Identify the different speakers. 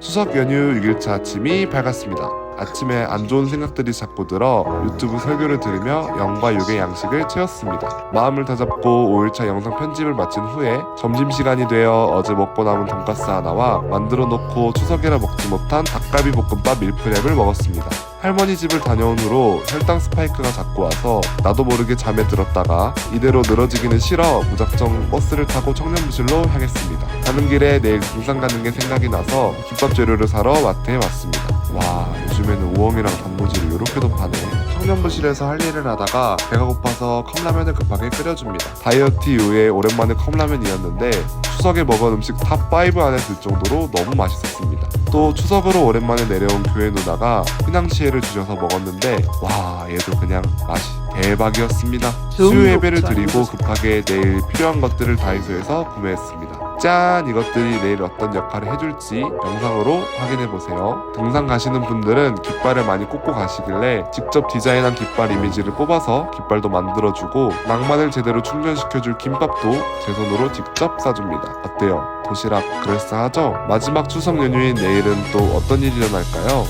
Speaker 1: 추석 연휴 6일차 아침이 밝았습니다. 아침에 안 좋은 생각들이 자꾸 들어 유튜브 설교를 들으며 영과 육의 양식을 채웠습니다. 마음을 다잡고 5일차 영상 편집을 마친 후에 점심시간이 되어 어제 먹고 남은 돈가스 하나와 만들어 놓고 추석이라 먹지 못한 닭갈비 볶음밥 밀프렙을 먹었습니다. 할머니 집을 다녀온 후로 혈당 스파이크가 자꾸 와서 나도 모르게 잠에 들었다가 이대로 늘어지기는 싫어 무작정 버스를 타고 청년부실로 향했습니다. 가는 길에 내일 등산 가는 게 생각이 나서 김밥 재료를 사러 마트에 왔습니다. 와 요즘에는 우엉이랑 단무지를 이렇게도 파네. 청년부실에서 할 일을 하다가 배가 고파서 컵라면을 급하게 끓여줍니다. 다이어트 이후에 오랜만에 컵라면이었는데 추석에 먹은 음식 탑5 안에 들 정도로 너무 맛있었습니다. 또 추석으로 오랜만에 내려온 교회 누나가 휘낭시에를 주셔서 먹었는데 와 얘도 그냥 맛이 대박이었습니다. 수요 예배를 드리고 급하게 내일 필요한 것들을 다이소에서 구매했습니다. 짠! 이것들이 내일 어떤 역할을 해줄지 영상으로 확인해보세요. 등산 가시는 분들은 깃발을 많이 꽂고 가시길래 직접 디자인한 깃발 이미지를 뽑아서 깃발도 만들어주고 낭만을 제대로 충전시켜줄 김밥도 제 손으로 직접 싸줍니다. 어때요? 도시락 그럴싸하죠? 마지막 추석 연휴인 내일은 또 어떤 일이 일어날까요?